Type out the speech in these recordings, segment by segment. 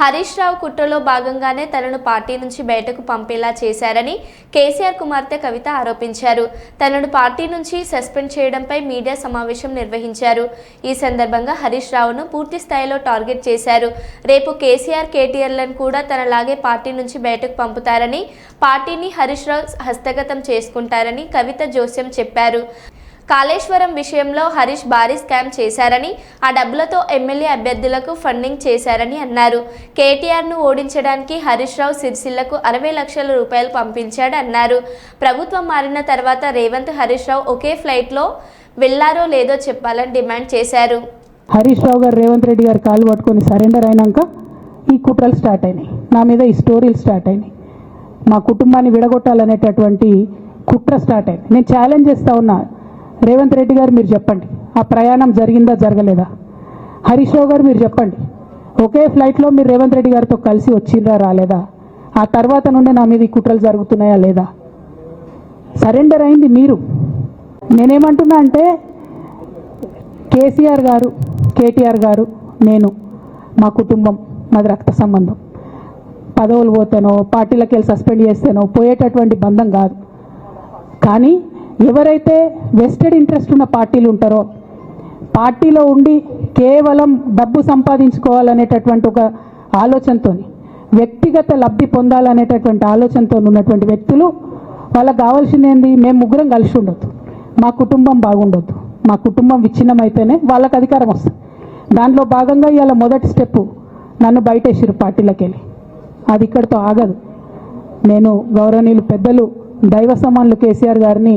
హరీష్ రావు కుట్రలో భాగంగానే తనను పార్టీ నుంచి బయటకు పంపేలా చేశారని కేసీఆర్ కుమార్తె కవిత ఆరోపించారు. తనను పార్టీ నుంచి సస్పెండ్ చేయడంపై మీడియా సమావేశం నిర్వహించారు. ఈ సందర్భంగా హరీష్ రావును పూర్తి స్థాయిలో టార్గెట్ చేశారు. రేపు కేసీఆర్ కేటీఆర్లను కూడా తనలాగే పార్టీ నుంచి బయటకు పంపుతారని పార్టీని హరీష్ రావు హస్తగతం చేసుకుంటారని కవిత జోస్యం చెప్పారు. కాళేశ్వరం విషయంలో హరీష్ భారీ స్కామ్ చేశారని ఆ డబ్బులతో ఎమ్మెల్యే అభ్యర్థులకు ఫండింగ్ చేశారని అన్నారు. కేటీఆర్ను ఓడించడానికి హరీష్ రావు సిరిసిల్లకు అరవై లక్షల రూపాయలు పంపించాడు అన్నారు. ప్రభుత్వం మారిన తర్వాత రేవంత్ హరీష్ రావు ఒకే ఫ్లైట్లో వెళ్ళారో లేదో చెప్పాలని డిమాండ్ చేశారు. హరీష్ రావు గారు రేవంత్ రెడ్డి గారు కాలు పట్టుకొని సరెండర్ అయినాక ఈ కుట్రలు స్టార్ట్ అయినాయి. నా మీద ఈ స్టోరీలు స్టార్ట్ అయినాయి. మా కుటుంబాన్ని విడగొట్టాలనేటటువంటి కుట్ర స్టార్ట్ అయింది నేను ఛాలెంజ్ చేస్తా ఉన్నా. రేవంత్ రెడ్డి గారు మీరు చెప్పండి. ఆ ప్రయాణం జరిగిందా జరగలేదా? హరీష్ రావు గారు మీరు చెప్పండి. ఒకే ఫ్లైట్లో మీరు రేవంత్ రెడ్డి గారితో కలిసి వచ్చిండ్రా రాలేదా? ఆ తర్వాత నుండి నా మీద ఈ కుట్రలు జరుగుతున్నాయా లేదా? సరెండర్ అయింది మీరు. నేనేమంటున్నా అంటే కేసీఆర్ గారు కేటీఆర్ గారు నేను మా కుటుంబం మాది రక్త సంబంధం. పదవులు పోతానో పార్టీలకు వెళ్ళి సస్పెండ్ చేస్తానో పోయేటటువంటి బంధం కాదు. కానీ ఎవరైతే వెస్టెడ్ ఇంట్రెస్ట్ ఉన్న పార్టీలు ఉంటారో పార్టీలో ఉండి కేవలం డబ్బు సంపాదించుకోవాలనేటటువంటి ఒక ఆలోచనతో వ్యక్తిగత లబ్ధి పొందాలనేటటువంటి ఆలోచనతో ఉన్నటువంటి వ్యక్తులు వాళ్ళకి కావాల్సింది ఏంది? మేము ముగ్గురం కలిసి ఉండొద్దు. మా కుటుంబం బాగుండొద్దు. మా కుటుంబం విచ్ఛిన్నమైతేనే వాళ్ళకి అధికారం వస్తుంది. దాంట్లో భాగంగా ఇవాళ మొదటి స్టెప్ నన్ను బయటేసిరు పార్టీలకు వెళ్ళి అది ఇక్కడితో ఆగదు. నేను గౌరవనీయులు పెద్దలు దైవ సమానులు కేసీఆర్ గారిని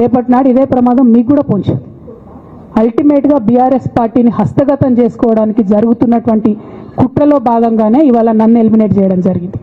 రేపటి నాడు ఇదే ప్రమాదం మీకు కూడా పొంచుంది. అల్టిమేట్గా బీఆర్ఎస్ పార్టీని హస్తగతం చేసుకోవడానికి జరుగుతున్నటువంటి కుట్రలో భాగంగానే ఇవాళ నన్ను ఎలిమినేట్ చేయడం జరిగింది.